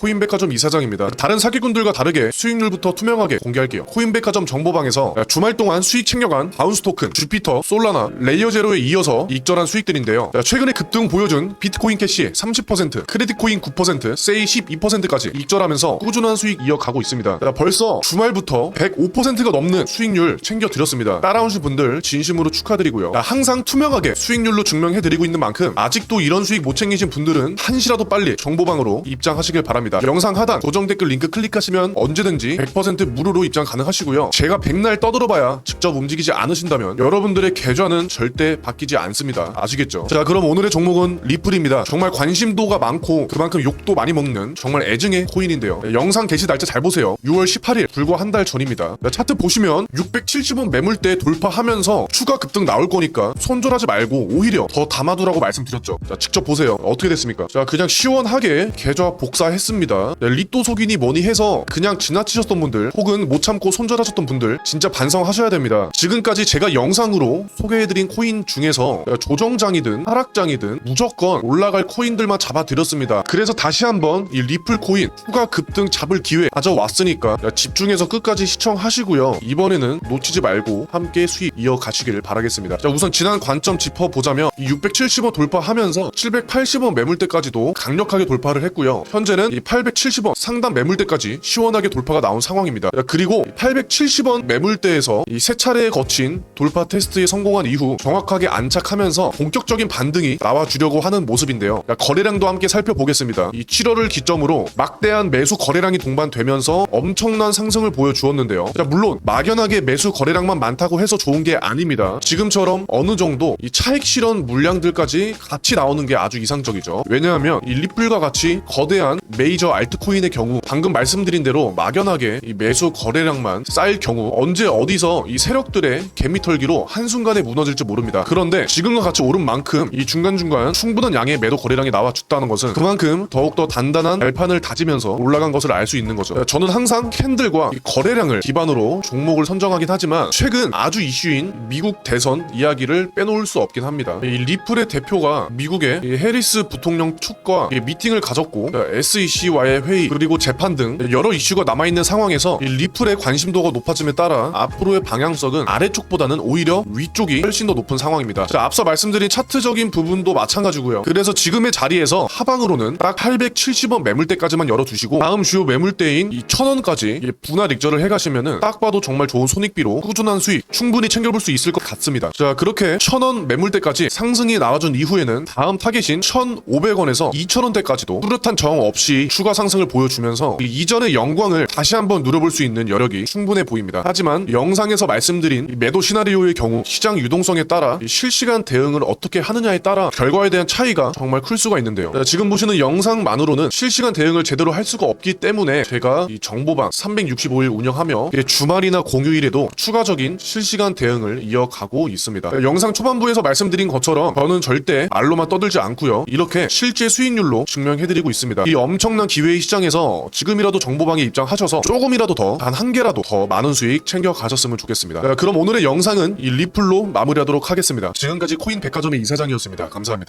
코인백화점 이사장입니다. 다른 사기꾼들과 다르게 수익률부터 투명하게 공개할게요. 코인백화점 정보방에서 주말 동안 수익 챙겨간 바운스 토큰, 주피터, 솔라나, 레이어 제로에 이어서 익절한 수익들인데요. 최근에 급등 보여준 비트코인 캐시 30%, 크레딧코인 9%, 세이 12%까지 익절하면서 꾸준한 수익 이어가고 있습니다. 벌써 주말부터 105%가 넘는 수익률 챙겨드렸습니다. 따라오신 분들 진심으로 축하드리고요. 항상 투명하게 수익률로 증명해드리고 있는 만큼 아직도 이런 수익 못 챙기신 분들은 한시라도 빨리 정보방으로 입장하시길 바랍니다. 영상 하단 고정 댓글 링크 클릭하시면 언제든지 100% 무료로 입장 가능하시고요. 제가 백날 떠들어봐야 직접 움직이지 않으신다면 여러분들의 계좌는 절대 바뀌지 않습니다. 아시겠죠? 자 그럼 오늘의 종목은 리플입니다. 정말 관심도가 많고 그만큼 욕도 많이 먹는 정말 애증의 코인인데요. 영상 게시 날짜 잘 보세요. 6월 18일 불과 한 달 전입니다. 차트 보시면 670원 매물대 돌파하면서 추가 급등 나올 거니까 손절하지 말고 오히려 더 담아두라고 말씀드렸죠. 자 직접 보세요. 어떻게 됐습니까? 자 그냥 시원하게 계좌 복사했습니다. 네, 리또 속이니 뭐니 해서 그냥 지나치셨던 분들 혹은 못 참고 손절하셨던 분들 진짜 반성하셔야 됩니다. 지금까지 제가 영상으로 소개해드린 코인 중에서 조정장이든 하락장이든 무조건 올라갈 코인들만 잡아드렸습니다. 그래서 다시 한번 이 리플 코인 추가 급등 잡을 기회 가져왔으니까 집중해서 끝까지 시청하시고요. 이번에는 놓치지 말고 함께 수익 이어가시길 바라겠습니다. 자 우선 지난 관점 짚어보자면 이 670원 돌파하면서 780원 매물대까지도 강력하게 돌파를 했고요. 현재는 이 870원 상단 매물대까지 시원하게 돌파가 나온 상황입니다. 자, 그리고 870원 매물대에서 이 세 차례에 거친 돌파 테스트에 성공한 이후 정확하게 안착하면서 본격적인 반등이 나와주려고 하는 모습인데요. 자, 거래량도 함께 살펴보겠습니다. 이 7월을 기점으로 막대한 매수 거래량이 동반되면서 엄청난 상승을 보여주었는데요. 자, 물론 막연하게 매수 거래량만 많다고 해서 좋은 게 아닙니다. 지금처럼 어느 정도 이 차익 실현 물량들까지 같이 나오는 게 아주 이상적이죠. 왜냐하면 이 리플과 같이 거대한 메이 저 알트코인의 경우 방금 말씀드린 대로 막연하게 이 매수 거래량만 쌓일 경우 언제 어디서 이 세력들의 개미털기로 한순간에 무너질지 모릅니다. 그런데 지금과 같이 오른 만큼 이 중간중간 충분한 양의 매도 거래량이 나와줬다는 것은 그만큼 더욱더 단단한 발판을 다지면서 올라간 것을 알 수 있는 거죠. 저는 항상 캔들과 이 거래량을 기반으로 종목을 선정하긴 하지만 최근 아주 이슈인 미국 대선 이야기를 빼놓을 수 없긴 합니다. 이 리플의 대표가 미국의 이 해리스 부통령 이 미팅을 가졌고 SEC 와의 회의 그리고 재판 등 여러 이슈가 남아있는 상황에서 이 리플의 관심도가 높아짐에 따라 앞으로의 방향성은 아래쪽보다는 오히려 위쪽이 훨씬 더 높은 상황입니다. 자, 앞서 말씀드린 차트적인 부분도 마찬가지고요. 그래서 지금의 자리에서 하방으로는 딱 870원 매물대까지만 열어두시고 다음 주요 매물대인 이 1000원까지 분할 익절을 해가시면은 딱 봐도 정말 좋은 손익비로 꾸준한 수익 충분히 챙겨볼 수 있을 것 같습니다. 자 그렇게 1000원 매물대까지 상승이 나와준 이후에는 다음 타겟인 1500원에서 2000원대까지도 뚜렷한 저항 없이 추가 상승을 보여주면서 이 이전의 영광을 다시 한번 누려볼 수 있는 여력이 충분해 보입니다. 하지만 영상에서 말씀드린 이 매도 시나리오의 경우 시장 유동성에 따라 이 실시간 대응을 어떻게 하느냐에 따라 결과에 대한 차이가 정말 클 수가 있는데요. 자, 지금 보시는 영상만으로는 실시간 대응을 제대로 할 수가 없기 때문에 제가 이 정보방 365일 운영하며 주말이나 공휴일에도 추가적인 실시간 대응을 이어가고 있습니다. 자, 영상 초반부에서 말씀드린 것처럼 저는 절대 말로만 떠들지 않고요. 이렇게 실제 수익률로 증명해드리고 있습니다. 이 엄청난 기회의 시장에서 지금이라도 정보방에 입장하셔서 조금이라도 더 단 한 개라도 더 많은 수익 챙겨 가셨으면 좋겠습니다. 자, 그럼 오늘의 영상은 이 리플로 마무리하도록 하겠습니다. 지금까지 코인 백화점의 이사장이었습니다. 감사합니다.